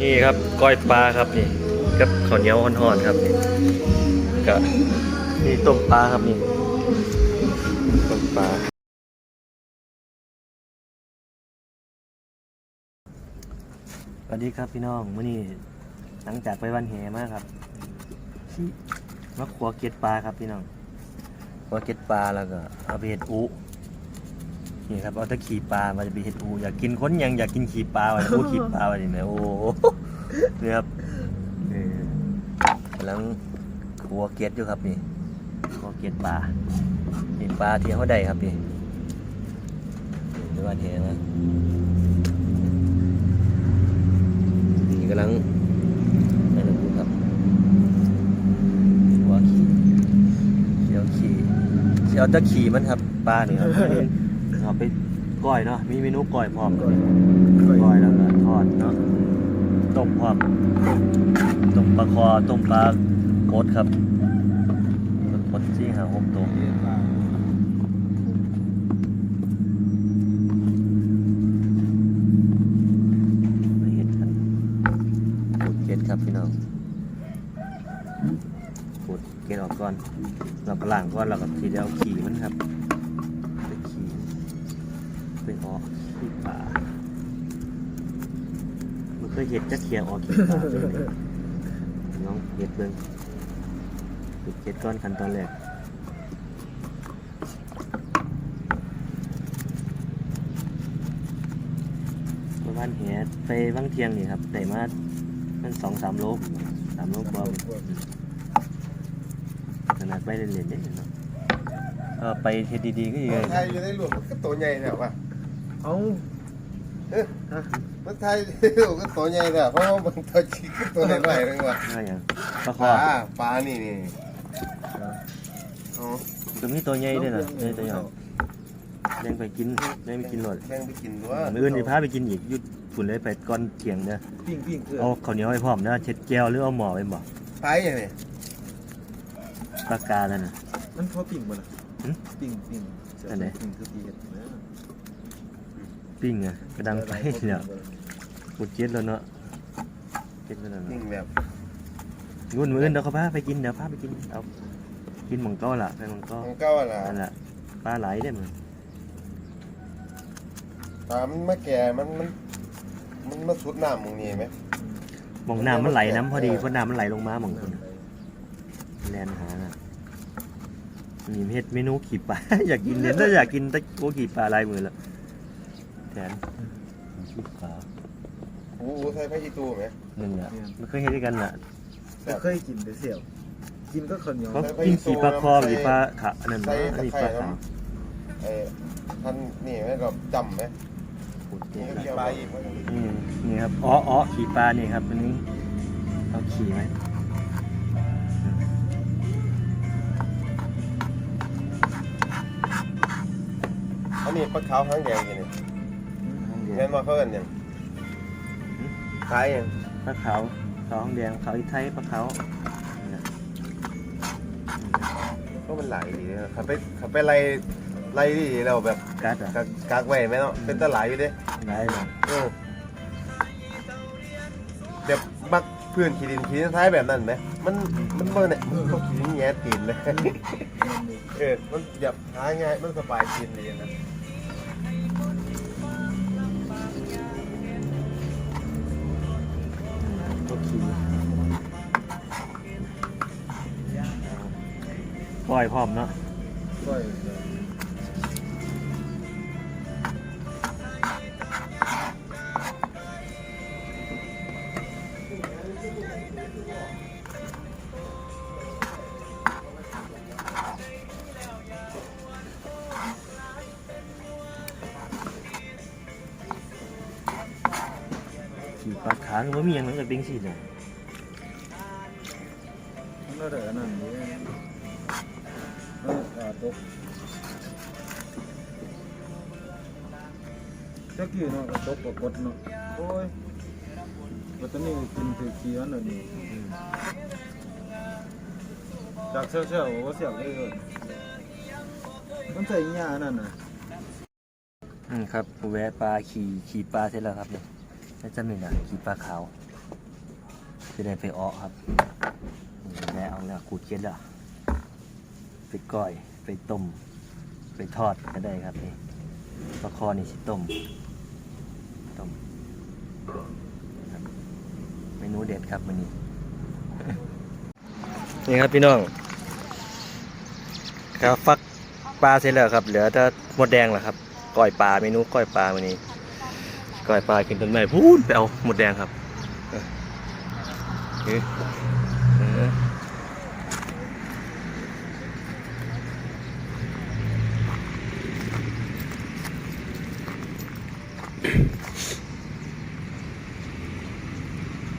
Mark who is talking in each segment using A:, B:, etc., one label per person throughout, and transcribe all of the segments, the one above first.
A: นี่ครับก้อยปลาครับนี่กับข้าวเหนียวห่อนๆครับนี่ก็นี่ต้มปลาครับนี่ต้มปลาสวัสดีครับพี่น้องมื่อนี้หลังจากไปวันแห่มาครับมาขัวเกล็ดปลาครับพี่น้องขัวเกล็ดปลาแล้วก็เอาไปเห็ดอุ นี่ครับเอาแตะขี่ปลามาจะไปเห็ดอุอยากกินคนยังอยากกินขี่ปลาวันอุขี่ปลาวันนี้ไหมโอ้โหนี่ครับนี่กำลังขัวเกล็ดอยู่ครับนี่ขัวเกล็ดปลานี่ปลาที่เขาได้ครับนี่ดูว่าเทนะนี่กำลังนั่นนะดูครับหัวขี่เสียวขี่เสียวตะขี่มันครับปลาเนี่ยครับอันนี้ เอาไปก้อยเนาะมีเมนูก้อยพร้อมก้อยแล้วก็ทอดเนาะต้มพร้อมต้มปลาคอต้มปลาโคดครับโคดที่หาหกตัวไม่เห็นกันขูดเกล็ดครับพี่น้องขูดเกล็ดออกก่อนเราก็ล้างก่อนเราก็ทีเดียวขี่มันครับไปขี่ ไปออกขี้ป่ามันเคยเห็ดจะเขียออกขีดปลาเลยน้องเห็ดเบิ้งเห็ดเห็ดก้อนขั้นตอนแรกประมาณเห็ดไปบางเทียงนี่ครับแต่มามันสองสามโลสามโลกว่าขนาดไปเล่นๆเนี่ยเนาะเออไปเฮ็ดดีๆก็ยังไง
B: ไทยอยู่ในหลวงก็ตัวใหญ่แล้วว่ะ
C: เอา
B: มันไทยหลวงก็ตัวใหญ่แล้วเพราะว่ามันตัวชิกตัวน้อยๆนึงว่ะ
A: ว่าอย่างปลาค
B: ป
A: อ
B: ลาปลานี่นี่อ๋อ
A: ก็มีตัวใหญ่ด้วยนะนี่ตัวใหญ่ยังไปกินยังไปกินหมด
B: แบ่งไปกินด้วย
A: มื้ออื่นสิพาไปกินอีกอยุดฝุ่นเลยไปก่อนเที่ยงเด้อ
C: ปิ้งปิ้งเพื่อน
A: เอาข้าวเหนียวให้พร้อมเด้อเช็ดแก้วหรือเอาหม้อไปบ่
B: ไปอย่างนี้
A: ปากกานั่นน่ะ
C: มันพอปิ้งบ่ล่ะ
A: หึ
C: ปิ้งปิ้งเสีย
A: อันไหน
C: ปิ้งคือปีเห็ดนะ
A: ปิ้งอะกระดังไฟเนี่ยปุดเจ็ดแล้วเนาะเจ็ดแล้วเนาะ
B: นิ่งแบบ
A: งุ่นมื้ออื่นเดี๋ยวเขาพาไปกินเดี๋ยวพาไปกินเอากินหม่องเก้าล่ะไปหม่องเก้า
B: ของเก้าอะล่ะ
A: นั่นล่ะปลาไหลได้อมั้ง
B: ปลามันมาแก่มันมันมันมาสุดน้ำมึงนี่ไหม
A: หม่องน้ำมันไหลน้ำพอดีเพราะน้ำมันไหลลงมาหม่องคุณแลนหาน่ะนี่เฮ็ดเมนูขี่ปลาอยากกินเนี่ยถ้าอยากกินตะโกขี่ปลาลายมือละ แทนขี่ปลา
B: โอ้โหใส่ไผ่อีตูไหม
A: หนึ่งอะมันเคยเห็นด้วยกันอะ
C: แต่เคยกินแต่เสี่ยว กินก็ข้าวเหนียว
A: เขากินขี่ปลาคอหรือปลาขะอันนั้นนะอันนี้ปลาขาว
B: ไอ้ท่านนี่ไหมเราจำไหม
A: โอเค
B: นี่
A: ครับ
B: เกี่ยวปลาอีก
A: นี่นี่ครับอ๋ออ๋อขี่ปลานี่ครับอันนี้เอาขี่ไหม
B: อันนี้ปลาขาวหางแดงยังนี่ แม่นมาเขากันยังขายยัง
A: ปลาขาวขาวหางแดงขาวอีไทยปลาขาว
B: ก็มันหลายดีนะขับไปขับไปไล่ไล่ดีเราแบบ
A: กัดอะ
B: กักกักไว้ไหมเนาะเป็นตะหลายอยู่เด้
A: ได้เลย
B: เออแบบมักเพื่อนขีดินขีดินท้ายแบบนั้นไหมมันมันเมื่อเนี่ยมันก็ขีดินแง่ตีนเลยเออมันหยับหาง่ายมันสบายกินดีนะ
A: ปล่อยพร้อมเนาะ
C: ก้อย
A: ขี่ปลาขางวมันมีอย่างนั้นกับเบงสิเนี่ย
C: มันก็เด้อดนั่นนี่ อออ่าตกจักกี้เนาะก็ตกก็กดเนาะโอ้ยว่าตนนี้กินถือขี้อันนั้นนี่จากเชี่ยวๆว่าเสียบเลยเอิ้นมันใส่หญ้านั่นน่ะ
A: อืมครับแวะปลาขี่ขี่ปลาเสร็จแล้วครับเนี่ยแล้วจะมีนะขี่ปลาขาวจะได้ไปอ้อครับได้เอาแล้วขูดเก็ดแล้วไปก้อย ไปต้ม ไปทอดก็ได้ครับนี่ปลาคอนี่สิต้มต้มครับเมนูเด็ดครับวันนี้นี่ครับพี่น้องครับฟักปลาเสร็จแล้วครับ เหลือแต่หมดแดงแหละครับก้อยปลาเมนูก้อยปลาวันนี้ก้อยปลากินต้นไม้พูดไปเอาหมดแดงครับเออเออเออ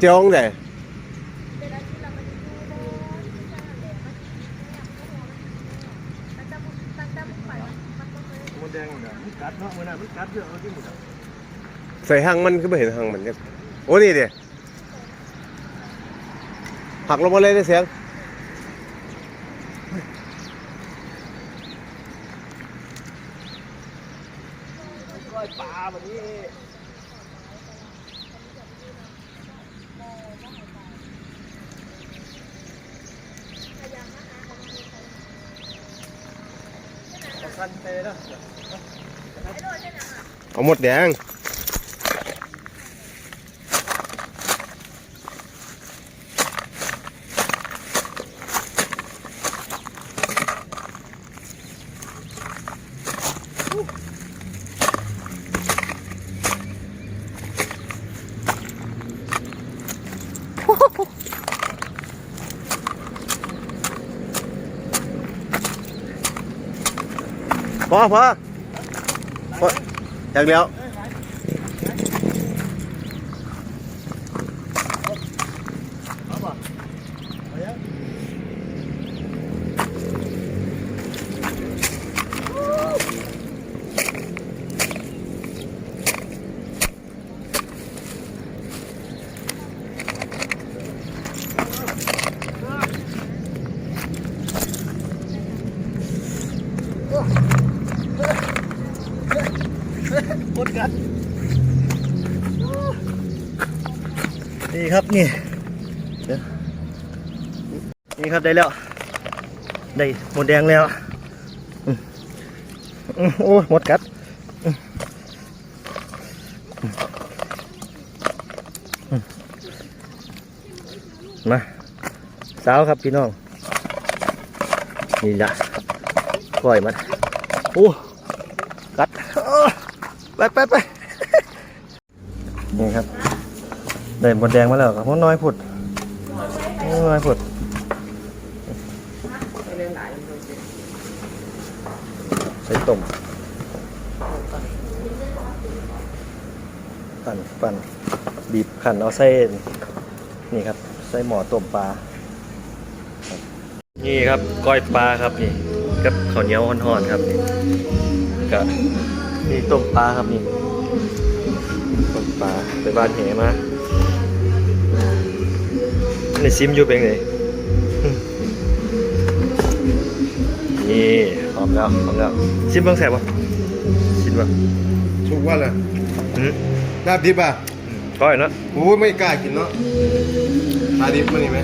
B: เจ้อง
A: เลย
B: ใส่หางมันคือไม่เห็นหางมันเนี่ยโอ้นี่เดี๋ยหักลงมาเลยได้เสียง
A: ก้อยปลาวันนี้ คัน เอา
B: หมดแดง พอพออย่างเดียว
A: กัดนี่ครับนี่นี่ครับได้แล้ว ได้หมดแดงแล้วโอ้หมดกัดมาสาวครับพี่น้อง นี่ละปล่อยมันโอ้กัดเอ้อ ไปไปไปนี่ครับ ได้หมดแดงมาแล้วครับน้อยผุดน้อยผุดใส่ต้มปั่นปั่นบีบขันเอาเส้นนี่ครับใส่หมอต้มปลา นี่ครับก้อยปลาครับนี่กับข้าวเหนียวห่อนๆครับนี่กับ นี่ต้มปลาครับนี่ต้มปลาไปบ้านเหมาในซิมอยู่เป็นไงอืมนี่หอมแล้วหอมแล้วซิมเบิ่งแสบปะซิมปะ
B: ชุกว่าเลย
A: อืม
B: ลาบดิบอะ
A: ก้อยเนาะ
B: โอ้ยไม่กล้ากินเนาะลาบดิบมันนี่ไหม